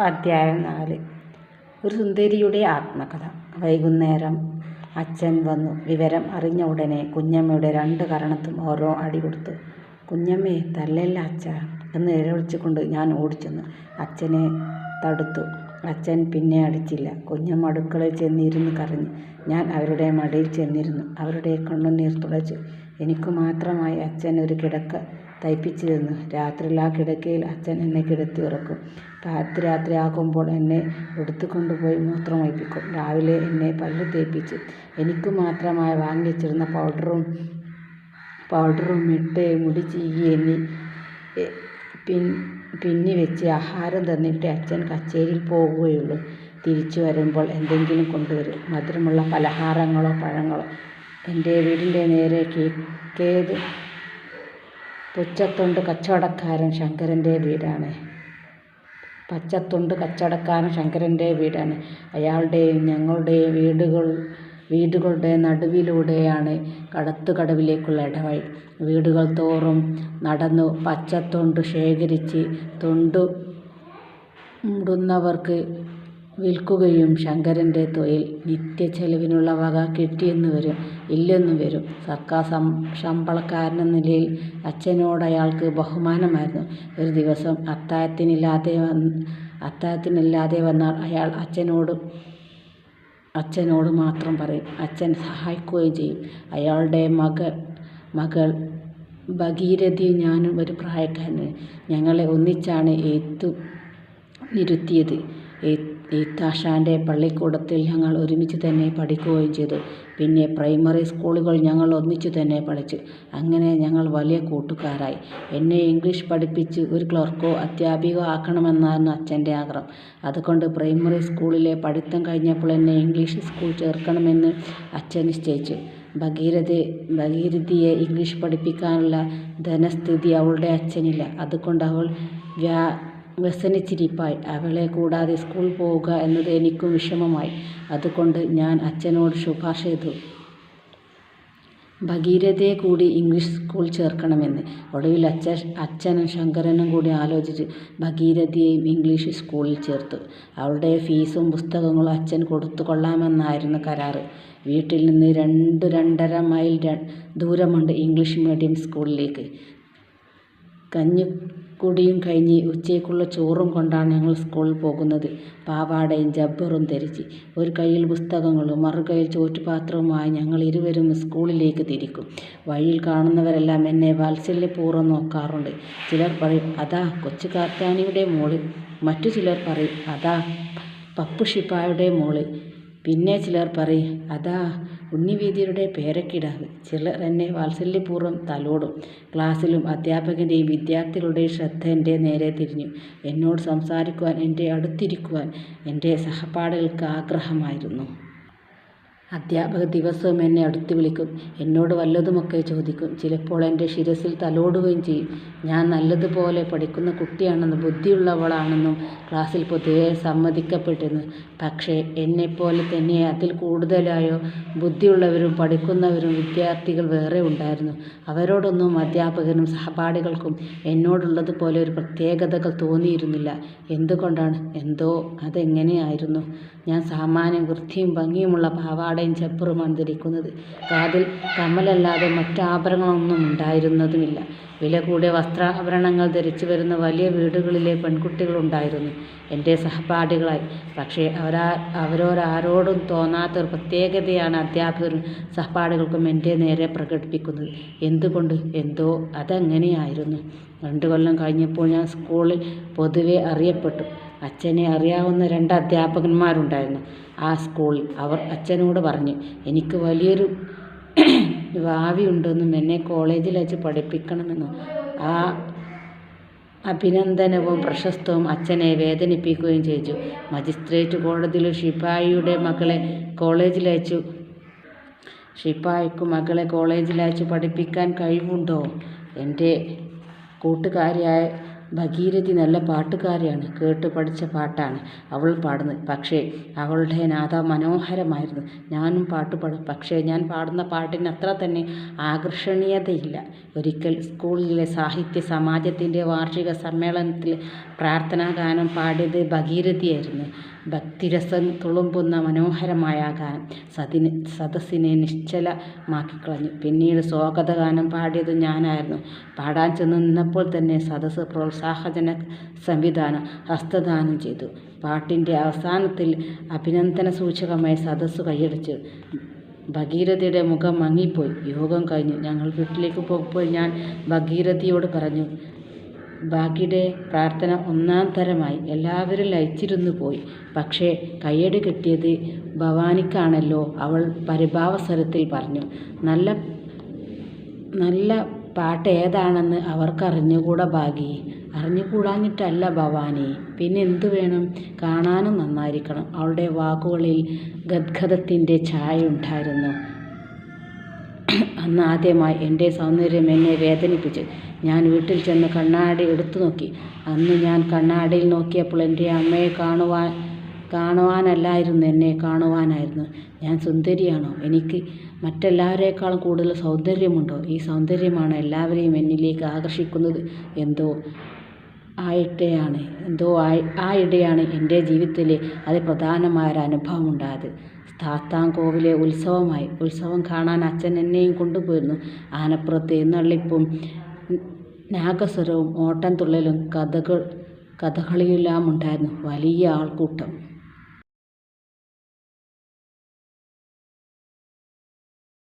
അധ്യായം നാല്. ഒരു സുന്ദരിയുടെ ആത്മകഥ. വൈകുന്നേരം അച്ഛൻ വന്നു. വിവരം അറിഞ്ഞ ഉടനെ കുഞ്ഞമ്മയുടെ രണ്ട് കരണത്തും ഓരോ അടി കൊടുത്തു. കുഞ്ഞമ്മേ തല്ലല്ല അച്ഛ എന്ന് ഇരവിളിച്ചുകൊണ്ട് ഞാൻ ഓടിച്ചെന്നു. അച്ഛനെ തടുത്തു. അച്ഛൻ പിന്നെ അടിച്ചില്ല. കുഞ്ഞമ്മ അടുക്കളയിൽ ചെന്നിരുന്ന് കരഞ്ഞു. ഞാൻ അവരുടെ മടിയിൽ ചെന്നിരുന്നു. അവരുടെ കണ്ണുനീർ തുടച്ചു. എനിക്ക് മാത്രമായി അച്ഛൻ ഒരു കിടക്ക തയ്പ്പിച്ചു തന്നു രാത്രിയിൽ ആ കിടക്കയിൽ അച്ഛൻ എന്നെ കിടത്തി ഉറക്കും. പാതിരാത്രി ആകുമ്പോൾ എന്നെ എടുത്തു കൊണ്ടുപോയി മൂത്രം ഒഴിപ്പിക്കും രാവിലെ എന്നെ പല്ല് തേപ്പിച്ച് എനിക്ക് മാത്രമായി വാങ്ങിച്ചിരുന്ന പൗഡറും പൗഡറും ഇട്ട് മുടി ചീകി എന്നി പിൻ പിന്നി വെച്ച് ആഹാരം തന്നിട്ട് അച്ഛൻ കച്ചേരിയിൽ പോകുകയുള്ളൂ. തിരിച്ചു വരുമ്പോൾ എന്തെങ്കിലും കൊണ്ടുവരും. മധുരമുള്ള പലഹാരങ്ങളോ പഴങ്ങളോ. എന്റെ വീടിന്റെ നേരെ കിഴക്കേത് പുച്ചത്തൊണ്ട് കച്ചവടക്കാരൻ ശങ്കരന്റെ വീടാണ്. പച്ചത്തുണ്ട് കച്ചവടക്കാരൻ ശങ്കരന്റെ വീടാണ്. അയാളുടെയും ഞങ്ങളുടെയും വീടുകൾ വീടുകളുടെ നടുവിലൂടെയാണ് കടത്തുകടവിലേക്കുള്ള ഇടവഴി. വീടുകൾ തോറും നടന്നു പച്ചത്തൊണ്ട് ശേഖരിച്ച് തൊണ്ടു മുടുന്നവർക്ക് വിൽക്കുകയും ശങ്കരന്റെ തൊഴിൽ നിത്യച്ചെലവിനുള്ള വക കിട്ടിയെന്ന് വരും ഇല്ലെന്നും വരും. സർക്കാർ സം ശമ്പളക്കാരനെന്ന നിലയിൽ അച്ഛനോട് അയാൾക്ക് ബഹുമാനമായിരുന്നു. ഒരു ദിവസം അത്താഴത്തിനില്ലാതെ അത്താഴത്തിനില്ലാതെ വന്നാൽ അയാൾ അച്ഛനോട് അച്ഛനോട് മാത്രം പറയും അച്ഛൻ സഹായിക്കുകയും ചെയ്യും. അയാളുടെ മകൾ മകൾ ഭഗീരഥി ഞാനും ഒരു പ്രായക്കാരന് ഞങ്ങളെ ഒന്നിച്ചാണ് എഴുത്തു നിരുത്തിയത് എഴുത്താശാന്റെ പള്ളിക്കൂടത്തിൽ ഞങ്ങൾ ഒരുമിച്ച് തന്നെ പഠിക്കുകയും ചെയ്തു. പിന്നെ പ്രൈമറി സ്കൂളുകൾ ഞങ്ങൾ ഒന്നിച്ചു തന്നെ പഠിച്ചു. അങ്ങനെ ഞങ്ങൾ വലിയ കൂട്ടുകാരായി. എന്നെ ഇംഗ്ലീഷ് പഠിപ്പിച്ച് ഒരു ക്ലർക്കോ അധ്യാപികയോ ആക്കണമെന്നായിരുന്നു അച്ഛന്റെ ആഗ്രഹം. അതുകൊണ്ട് പ്രൈമറി സ്കൂളിലെ പഠിത്തം കഴിഞ്ഞപ്പോൾ എന്നെ ഇംഗ്ലീഷ് സ്കൂൾ ചേർക്കണമെന്ന് അച്ഛൻ നിശ്ചയിച്ചു. ഭഗീരഥ ഭഗീരഥിയെ ഇംഗ്ലീഷ് പഠിപ്പിക്കാനുള്ള ധനസ്ഥിതി അവളുടെ അച്ഛനില്ല. അതുകൊണ്ട് അവൾ വ്യസനിച്ചിരിപ്പായി. അവളെ കൂടാതെ സ്കൂൾ പോവുക എന്നത് എനിക്കും വിഷമമായി. അതുകൊണ്ട് ഞാൻ അച്ഛനോട് ശുപാർശ ചെയ്തു. ഭഗീരഥയെ കൂടി ഇംഗ്ലീഷ് സ്കൂൾ ചേർക്കണമെന്ന്. ഒടുവിൽ അച്ഛനും ശങ്കരനും കൂടി ആലോചിച്ച് ഭഗീരഥയെയും ഇംഗ്ലീഷ് സ്കൂളിൽ ചേർത്തു. അവളുടെ ഫീസും പുസ്തകങ്ങളും അച്ഛൻ കൊടുത്തു കൊള്ളാമെന്നായിരുന്നു കരാറ്. വീട്ടിൽ നിന്ന് രണ്ട് രണ്ടര മൈൽ ദൂരമുണ്ട് ഇംഗ്ലീഷ് മീഡിയം സ്കൂളിലേക്ക്. കഞ്ഞിക്കുടിയും കഴിഞ്ഞ് ഉച്ചയ്ക്കുള്ള ചോറും കൊണ്ടാണ് ഞങ്ങൾ സ്കൂളിൽ പോകുന്നത്. പാവാടയും ജബ്ബറും ധരിച്ച് ഒരു കയ്യിൽ പുസ്തകങ്ങളും മറുകൈയിൽ ചോറ്റുപാത്രവുമായി ഞങ്ങൾ ഇരുവരും സ്കൂളിലേക്ക് തിരിക്കും. വഴിയിൽ കാണുന്നവരെല്ലാം എന്നെ വാത്സല്യപൂർവം നോക്കാറുണ്ട്. ചിലർ പറയും അതാ കൊച്ചു കാർത്താനിയുടെ മോൾ. മറ്റു ചിലർ പറയും അതാ പപ്പു ഷിപ്പായുടെ മോൾ. പിന്നെ ചിലർ പറയും അതാ ഉണ്ണിവീതിയുടെ പേരക്കിടാവ് ചിലർ എന്നെ വാത്സല്യപൂർവം തലോടും. ക്ലാസ്സിലും അധ്യാപകന്റെയും വിദ്യാർത്ഥികളുടെയും ശ്രദ്ധ എന്റെ നേരെ തിരിഞ്ഞു. എന്നോട് സംസാരിക്കുവാൻ എന്റെ അടുത്തിരിക്കുവാൻ എന്റെ സഹപാഠികൾക്ക് ആഗ്രഹമായിരുന്നു. അധ്യാപകർ ദിവസവും എന്നെ അടുത്ത് വിളിക്കും. എന്നോട് വല്ലതുമൊക്കെ ചോദിക്കും. ചിലപ്പോൾ എന്റെ ശിരസിൽ തലോടുകയും ചെയ്യും. ഞാൻ നല്ലതുപോലെ പഠിക്കുന്ന കുട്ടിയാണെന്നും ബുദ്ധിയുള്ളവളാണെന്നും ക്ലാസ്സിൽ പൊതുവെ സമ്മതിക്കപ്പെട്ടിരുന്നു പക്ഷേ എന്നെപ്പോലെ തന്നെ അതിൽ കൂടുതലായോ ബുദ്ധിയുള്ളവരും പഠിക്കുന്നവരും വിദ്യാർത്ഥികൾ വേറെ ഉണ്ടായിരുന്നു. അവരോടൊന്നും അധ്യാപകനും സഹപാഠികൾക്കും എന്നോടുള്ളതുപോലെ ഒരു പ്രത്യേകതകൾ തോന്നിയിരുന്നില്ല. എന്തുകൊണ്ടാണ്? എന്തോ അതെങ്ങനെയായിരുന്നു? ഞാൻ സാമാന്യം വൃത്തിയും ഭംഗിയുമുള്ള പാവാടയും ജബ്ബറുമാണ് ധരിക്കുന്നത് കാതിൽ കമ്മലല്ലാതെ മറ്റാഭരണങ്ങളൊന്നും ഉണ്ടായിരുന്നതുമില്ല. വില കൂടിയ വസ്ത്രാഭരണങ്ങൾ ധരിച്ചു വരുന്ന വലിയ വീടുകളിലെ പെൺകുട്ടികളുണ്ടായിരുന്നു എന്റെ സഹപാഠികളായി പക്ഷേ അവരാ അവരോരാരോടും തോന്നാത്ത ഒരു പ്രത്യേകതയാണ് അധ്യാപകരും സഹപാഠികൾക്കും എന്റെ നേരെ പ്രകടിപ്പിക്കുന്നത്. എന്തുകൊണ്ട്? എന്തോ? അതങ്ങനെയായിരുന്നു? രണ്ടു കൊല്ലം കഴിഞ്ഞപ്പോൾ ഞാൻ സ്കൂളിൽ പൊതുവെ അറിയപ്പെട്ടു. അച്ഛനെ അറിയാവുന്ന രണ്ട് അധ്യാപകന്മാരുണ്ടായിരുന്നു. ആ സ്കൂളിൽ അവർ അച്ഛനോട് പറഞ്ഞു എനിക്ക് വലിയൊരു ഭാവിയുണ്ടെന്നും എന്നെ കോളേജിൽ വെച്ച് പഠിപ്പിക്കണമെന്നും ആ അഭിനന്ദനവും പ്രശസ്തവും അച്ഛനെ വേദനിപ്പിക്കുകയും ചെയ്തു. മജിസ്ട്രേറ്റ് കോടതിയിൽ ഷിപ്പായിയുടെ മകളെ കോളേജിൽ അയച്ചു ഷിപ്പായിക്ക് മകളെ കോളേജിൽ വെച്ച് പഠിപ്പിക്കാൻ കഴിവുണ്ടോ? എന്റെ കൂട്ടുകാരിയായ ഭഗീരഥി നല്ല പാട്ടുകാരിയാണ്. കേട്ട് പഠിച്ച പാട്ടാണ് അവൾ പാടുന്നത്. പക്ഷേ അവളുടെ നാദം മനോഹരമായിരുന്നു. ഞാനും പാട്ട് പാടും. പക്ഷേ ഞാൻ പാടുന്ന പാട്ടിന് അത്ര തന്നെ ആകർഷണീയതയില്ല. ഒരിക്കൽ സ്കൂളിലെ സാഹിത്യ സമാജത്തിന്റെ വാർഷിക സമ്മേളനത്തിൽ പ്രാർത്ഥനാ ഗാനം പാടിയത് ഭഗീരഥിയായിരുന്നു. ഭക്തിരസം തുളുമ്പുന്ന മനോഹരമായ ഗാനം സതിന് സദസ്സിനെ നിശ്ചലമാക്കിക്കളഞ്ഞു. പിന്നീട് സ്വാഗതഗാനം പാടിയത് ഞാനായിരുന്നു. പാടാൻ ചെന്ന് നിന്നപ്പോൾ തന്നെ സദസ്സ് പ്രോത്സാഹജന സംവിധാനം ഹസ്തദാനം ചെയ്തു. പാട്ടിന്റെ അവസാനത്തിൽ അഭിനന്ദന സൂചകമായി സദസ്സ് കൈയടിച്ചു. ഭഗീരഥയുടെ മുഖം മങ്ങിപ്പോയി. യോഗം കഴിഞ്ഞു. ഞങ്ങൾ വീട്ടിലേക്ക് പോകുമ്പോൾ ഞാൻ ഭഗീരഥിയോട് പറഞ്ഞു ബാക്കിയുടെ പ്രാർത്ഥന ഒന്നാം തരമായി. എല്ലാവരും ലയിച്ചിരുന്നു പോയി. പക്ഷേ കയ്യടി കിട്ടിയത് ഭവാനിക്കാണല്ലോ അവൾ പരിഭാവസ്വരത്തിൽ പറഞ്ഞു. നല്ല നല്ല പാട്ട് ഏതാണെന്ന് അവർക്കറിഞ്ഞുകൂടാ ഭാഗി. അറിഞ്ഞുകൂടാഞ്ഞിട്ടല്ല ഭവാനി. പിന്നെ എന്തു വേണം? കാണാനും നന്നായിരിക്കണം. അവളുടെ വാക്കുകളിൽ ഗദ്ഗദത്തിന്റെ ഛായയുണ്ടായിരുന്നു. അന്ന് ആദ്യമായി എന്റെ സൗന്ദര്യം എന്നെ വേദനിപ്പിച്ചു. ഞാൻ വീട്ടിൽ ചെന്ന് കണ്ണാടി എടുത്തു നോക്കി. അന്ന് ഞാൻ കണ്ണാടിയിൽ നോക്കിയപ്പോൾ എന്റെ അമ്മയെ കാണുവാനല്ലായിരുന്നു എന്നെ കാണുവാനായിരുന്നു. ഞാൻ സുന്ദരിയാണോ? എനിക്ക് മറ്റെല്ലാവരേക്കാളും കൂടുതൽ സൗന്ദര്യമുണ്ടോ? ഈ സൗന്ദര്യമാണ് എല്ലാവരെയും എന്നിലേക്ക് ആകർഷിക്കുന്നത്. എന്തോ ആയിട്ടെയാണ്. എന്തോ ആയി ആയിടെയാണ് എന്റെ ജീവിതത്തിലെ അതിപ്രധാനമായ ഒരു അനുഭവം ഉണ്ടായത്. താത്താങ്കോവിലെ ഉത്സവമായി. ഉത്സവം കാണാൻ അച്ഛൻ എന്നെയും കൊണ്ടുപോയിരുന്നു. ആനപ്പുറത്ത് എഴുന്നള്ളിപ്പും നാഗസ്വരവും ഓട്ടംതുള്ളലും കഥകൾ കഥകളിയെല്ലാം ഉണ്ടായിരുന്നു. വലിയ ആൾക്കൂട്ടം.